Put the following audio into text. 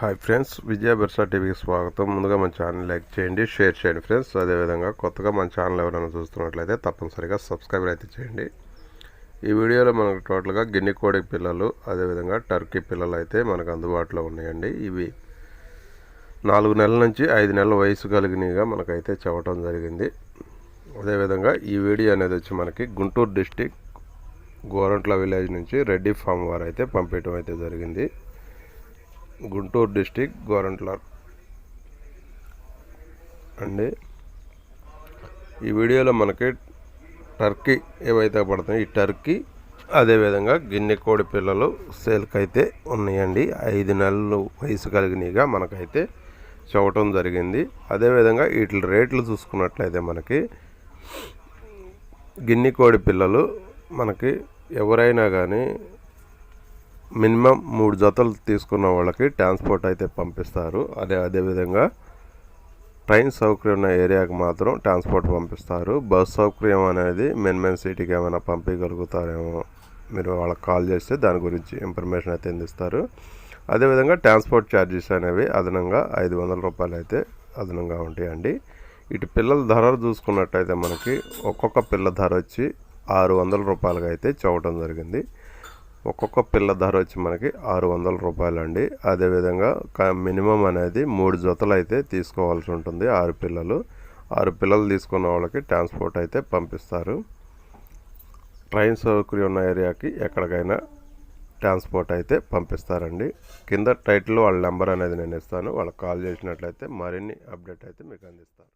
Hi friends విజయ బిర్సా టీవీకి స్వాగతం. ముందుగా మన ఛానల్ లైక్ చేయండి షేర్ చేయండి ఫ్రెండ్స్ అదేవిధంగా కొత్తగా మన ఛానల్ ఎవరైనా చూస్తున్నట్లయితే తప్పనిసరిగా సబ్స్క్రైబ్ అయితే చేయండి. ఈ వీడియోలో మనకు టోటల్గా గిన్నె కోడి పిల్లలు అదేవిధంగా టర్కీ పిల్లలు అయితే మనకు అందుబాటులో ఉన్నాయండి. ఇవి నాలుగు నెలల నుంచి ఐదు నెలల వయసు కలిగినవిగా మనకైతే చెప్పడం జరిగింది. అదేవిధంగా ఈ వీడియో అనేది వచ్చి మనకి గుంటూరు డిస్టిక్ గోరంట్ల విలేజ్ నుంచి రెడ్డి ఫామ్ వారు అయితే పంపించడం అయితే జరిగింది. గుంటూరు డిస్టిక్ గోరంట్ల అండి ఈ వీడియోలో మనకి టర్కీ ఏవైతే పడుతున్నాయి ఈ టర్కీ అదేవిధంగా గిన్నె కోడి పిల్లలు సేల్కి అయితే ఉన్నాయండి. ఐదు నెలలు వయసు కలిగినవిగా మనకైతే చూడటం జరిగింది. అదేవిధంగా వీటి రేట్లు చూసుకున్నట్లయితే మనకి గిన్నె కోడి పిల్లలు మనకి ఎవరైనా కానీ మినిమం మూడు జతలు తీసుకున్న వాళ్ళకి ట్రాన్స్పోర్ట్ అయితే పంపిస్తారు. అదే అదేవిధంగా ట్రైన్ సౌకర్యం ఉన్న ఏరియాకి మాత్రం ట్రాన్స్పోర్ట్ పంపిస్తారు. బస్ సౌకర్యం అనేది మెన్ మెన్ సిటీకి ఏమైనా పంపించగలుగుతారేమో మీరు వాళ్ళకి కాల్ చేస్తే దాని గురించి ఇన్ఫర్మేషన్ అయితే అందిస్తారు. అదేవిధంగా ట్రాన్స్పోర్ట్ ఛార్జెస్ అనేవి అదనంగా ఐదు వందల రూపాయలు అయితే అదనంగా ఉంటాయండి. ఇటు పిల్లల ధర చూసుకున్నట్టయితే మనకి ఒక్కొక్క పిల్ల ధర వచ్చి ఆరు వందల రూపాయలుగా అయితే చూడటం జరిగింది. ఒక్కొక్క పిల్ల ధర వచ్చి మనకి ఆరు వందల రూపాయలు అండి అదేవిధంగా మినిమం అనేది మూడు జతలు అయితే తీసుకోవాల్సి ఉంటుంది ఆరు పిల్లలు. ఆరు పిల్లలు తీసుకున్న వాళ్ళకి ట్రాన్స్పోర్ట్ అయితే పంపిస్తారు. ట్రైన్ సౌకర్యం ఉన్న ఏరియాకి ఎక్కడికైనా ట్రాన్స్పోర్ట్ అయితే పంపిస్తారండి. కింద టైటిల్ వాళ్ళ నెంబర్ అనేది నేను ఇస్తాను. వాళ్ళకి కాల్ చేసినట్లయితే మరిన్ని అప్డేట్ అయితే మీకు అందిస్తారు